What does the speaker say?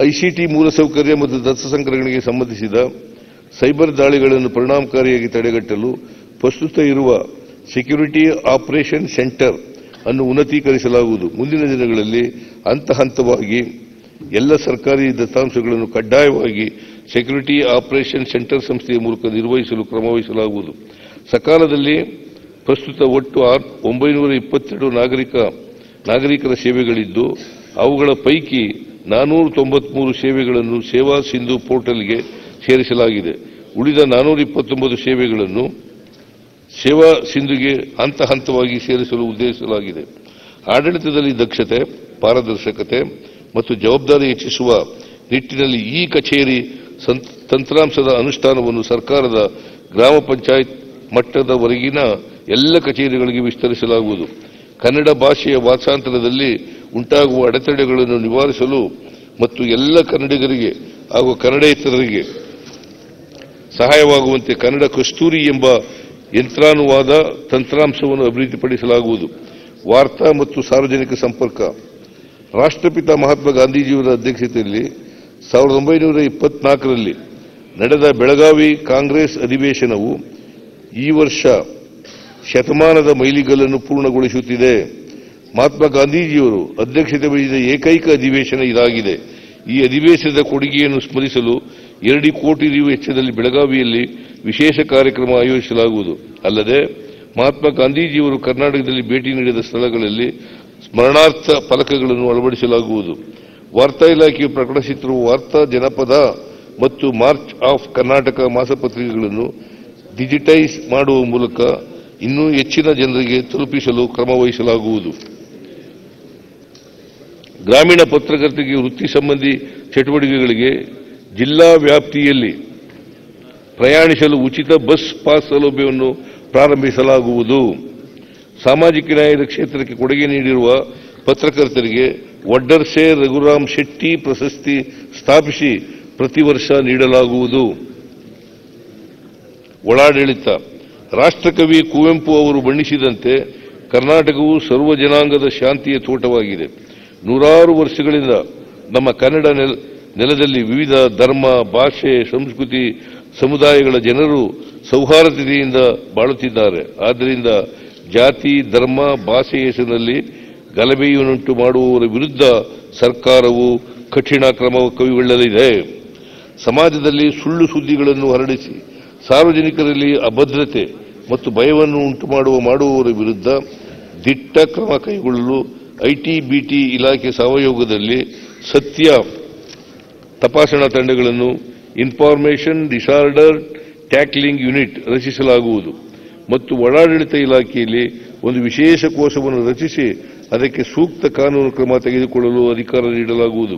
ICT ಮೂಲಸೌಕರ್ಯ ಮತ್ತು ದತ್ತ ಸಂಗ್ರಹಣೆಗೆ ಸಂಬಂಧಿಸಿದ ಸೈಬರ್ ದಾಳಿಗಳನ್ನು ಪರಿಣಾಮಕಾರಿಯಾಗಿ ತಡೆಗಟ್ಟಲು ಪ್ರಸ್ತುತ ಇರುವ ಸೆಕ್ಯೂರಿಟಿ ಆಪರೇಷನ್ ಸೆಂಟರ್ ಅನ್ನು ಉನ್ನತೀಕರಿಸಲಾಗುವುದು. ಮುಂದಿನ ದಿನಗಳಲ್ಲಿ ಹಂತ ಹಂತವಾಗಿ ಎಲ್ಲ ಸರ್ಕಾರಿ ದತ್ತಾಂಶಗಳನ್ನು ಕಡ್ಡಾಯವಾಗಿ ಸೆಕ್ಯೂರಿಟಿ ಆಪರೇಷನ್ ಸೆಂಟರ್ ಸಂಸ್ಥೆಯ ಮೂಲಕ ನಿರ್ವಹಿಸಲು ಕ್ರಮವಹಿಸಲಾಗುವುದು. ಸಕಾಲದಲ್ಲಿ ಪ್ರಸ್ತುತ ಒಟ್ಟು ಆರ್- ಒಂಬೈನೂರ ಇಪ್ಪತ್ತೆರಡು ನಾಗರಿಕ, ನಾಗರಿಕರ ಸೇವೆಗಳಿದ್ದು, ಅವುಗಳ ಪೈಕಿ ನಾನೂರ ತೊಂಬತ್ಮೂರು ಸೇವೆಗಳನ್ನು ಸೇವಾ ಸಿಂಧು ಪೋರ್ಟಲ್ಗೆ ಸೇರಿಸಲಾಗಿದೆ. ಉಳಿದ ನಾನೂರ ಇಪ್ಪತ್ತೊಂಬತ್ತು ಸೇವೆಗಳನ್ನು ಸೇವಾ ಸಿಂಧುಗೆ ಹಂತ ಹಂತವಾಗಿ ಸೇರಿಸಲು ಉದ್ದೇಶಿಸಲಾಗಿದೆ. ಆಡಳಿತದಲ್ಲಿ ದಕ್ಷತೆ, ಪಾರದರ್ಶಕತೆ ಮತ್ತು ಜವಾಬ್ದಾರಿ ಹೆಚ್ಚಿಸುವ ನಿಟ್ಟಿನಲ್ಲಿ ಈ ಕಚೇರಿ ತಂತ್ರಾಂಶದ ಅನುಷ್ಠಾನವನ್ನು ಸರ್ಕಾರದ ಗ್ರಾಮ ಪಂಚಾಯತ್ ಮಟ್ಟದವರೆಗಿನ ಎಲ್ಲ ಕಚೇರಿಗಳಿಗೆ ವಿಸ್ತರಿಸಲಾಗುವುದು. ಕನ್ನಡ ಭಾಷೆಯ ವಾಸಾಂತರದಲ್ಲಿ ಉಂಟಾಗುವ ಅಡೆತಡೆಗಳನ್ನು ನಿವಾರಿಸಲು ಮತ್ತು ಎಲ್ಲ ಕನ್ನಡಿಗರಿಗೆ ಹಾಗೂ ಕನ್ನಡೇತರರಿಗೆ ಸಹಾಯವಾಗುವಂತೆ ಕನ್ನಡ ಕಸ್ತೂರಿ ಎಂಬ ಯಂತ್ರಾನುವಾದ ತಂತ್ರಾಂಶವನ್ನು ಅಭಿವೃದ್ಧಿಪಡಿಸಲಾಗುವುದು. ವಾರ್ತಾ ಮತ್ತು ಸಾರ್ವಜನಿಕ ಸಂಪರ್ಕ. ರಾಷ್ಟ್ರಪಿತ ಮಹಾತ್ಮ ಗಾಂಧೀಜಿಯವರ ಅಧ್ಯಕ್ಷತೆಯಲ್ಲಿ ಸಾವಿರದ ಒಂಬೈನೂರ ಇಪ್ಪತ್ನಾಲ್ಕರಲ್ಲಿ ನಡೆದ ಬೆಳಗಾವಿ ಕಾಂಗ್ರೆಸ್ ಅಧಿವೇಶನವು ಈ ವರ್ಷ ಶತಮಾನದ ಮೈಲಿಗಲ್ಲನ್ನು ಪೂರ್ಣಗೊಳಿಸುತ್ತಿದೆ. ಮಹಾತ್ಮ ಗಾಂಧೀಜಿಯವರು ಅಧ್ಯಕ್ಷತೆ ವಹಿಸಿದ ಏಕೈಕ ಅಧಿವೇಶನ ಇದಾಗಿದೆ. ಈ ಅಧಿವೇಶನದ ಕೊಡುಗೆಯನ್ನು ಸ್ಮರಿಸಲು ಎರಡು ಕೋಟಿ ರು ವೆಚ್ಚದಲ್ಲಿ ಬೆಳಗಾವಿಯಲ್ಲಿ ವಿಶೇಷ ಕಾರ್ಯಕ್ರಮ ಆಯೋಜಿಸಲಾಗುವುದು. ಅಲ್ಲದೆ, ಮಹಾತ್ಮ ಗಾಂಧೀಜಿಯವರು ಕರ್ನಾಟಕದಲ್ಲಿ ಭೇಟಿ ನೀಡಿದ ಸ್ಥಳಗಳಲ್ಲಿ ಸ್ಮರಣಾರ್ಥ ಫಲಕಗಳನ್ನು ಅಳವಡಿಸಲಾಗುವುದು. ವಾರ್ತಾ ಇಲಾಖೆಯು ಪ್ರಕಟಿಸುತ್ತಿರುವ ವಾರ್ತಾ ಜನಪದ ಮತ್ತು ಮಾರ್ಚ್ ಆಫ್ ಕರ್ನಾಟಕ ಮಾಸಪತ್ರಿಕೆಗಳನ್ನು ಡಿಜಿಟೈಸ್ ಮಾಡುವ ಮೂಲಕ ಇನ್ನೂ ಹೆಚ್ಚಿನ ಜನರಿಗೆ ತಲುಪಿಸಲು ಕ್ರಮವಹಿಸಲಾಗುವುದು. ಗ್ರಾಮೀಣ ಪತ್ರಕರ್ತರಿಗೆ ವೃತ್ತಿ ಸಂಬಂಧಿ ಚಟುವಟಿಕೆಗಳಿಗೆ ಜಿಲ್ಲಾ ವ್ಯಾಪ್ತಿಯಲ್ಲಿ ಪ್ರಯಾಣಿಸಲು ಉಚಿತ ಬಸ್ ಪಾಸ್ ಸೌಲಭ್ಯವನ್ನು ಪ್ರಾರಂಭಿಸಲಾಗುವುದು. ಸಾಮಾಜಿಕ ನ್ಯಾಯದ ಕ್ಷೇತ್ರಕ್ಕೆ ಕೊಡುಗೆ ನೀಡಿರುವ ಪತ್ರಕರ್ತರಿಗೆ ವಡ್ಡರ್ಸೆ ರಘುರಾಮ್ ಶೆಟ್ಟಿ ಪ್ರಶಸ್ತಿ ಸ್ಥಾಪಿಸಿ ಪ್ರತಿ ವರ್ಷ ನೀಡಲಾಗುವುದು. ಒಳಾಡಳಿತ ರಾಷ್ಟ್ರಕವಿ ಕುವೆಂಪು ಅವರು ಬಣ್ಣಿಸಿದಂತೆ ಕರ್ನಾಟಕವು ಸರ್ವ ಜನಾಂಗದ ಶಾಂತಿಯ ತೋಟವಾಗಿದೆ. ನೂರಾರು ವರ್ಷಗಳಿಂದ ನಮ್ಮ ಕನ್ನಡ ನೆಲ- ನೆಲದಲ್ಲಿ ವಿವಿಧ ಧರ್ಮ, ಭಾಷೆ, ಸಂಸ್ಕೃತಿ, ಸಮುದಾಯಗಳ ಜನರು ಸೌಹಾರ್ದತೆಯಿಂದ ಬಾಳುತ್ತಿದ್ದಾರೆ. ಆದ್ದರಿಂದ ಜಾತಿ, ಧರ್ಮ, ಭಾಷೆ ಹೆಸರಿನಲ್ಲಿ ಗಲಭೆಯನ್ನುಂಟು ಮಾಡುವವರ ವಿರುದ್ಧ ಸರ್ಕಾರವು ಕಠಿಣ ಕ್ರಮ ಕೈಗೊಳ್ಳಲಿದೆ. ಸಮಾಜದಲ್ಲಿ ಸುಳ್ಳು ಸುದ್ದಿಗಳನ್ನು ಹರಡಿಸಿ ಸಾರ್ವಜನಿಕರಲ್ಲಿ ಅಭದ್ರತೆ ಮತ್ತು ಭಯವನ್ನು ಉಂಟು ಮಾಡುವ ಮಾಡುವವರ ವಿರುದ್ಧ ದಿಟ್ಟ ಕ್ರಮ ಕೈಗೊಳ್ಳಲು ಐಟಿ ಬಿಟಿ ಇಲಾಖೆ ಸಹಯೋಗದಲ್ಲಿ ಸತ್ಯ ತಪಾಸಣಾ ತಂಡಗಳನ್ನು ಇನ್ಫಾರ್ಮೇಷನ್ ಡಿಸಾರ್ಡರ್ ಟ್ಯಾಕ್ಲಿಂಗ್ ಯೂನಿಟ್ ರಚಿಸಲಾಗುವುದು ಮತ್ತು ಒಳಾಡಳಿತ ಇಲಾಖೆಯಲ್ಲಿ ಒಂದು ವಿಶೇಷ ಕೋಶವನ್ನು ರಚಿಸಿ ಅದಕ್ಕೆ ಸೂಕ್ತ ಕಾನೂನು ಕ್ರಮ ತೆಗೆದುಕೊಳ್ಳಲು ಅಧಿಕಾರ ನೀಡಲಾಗುವುದು.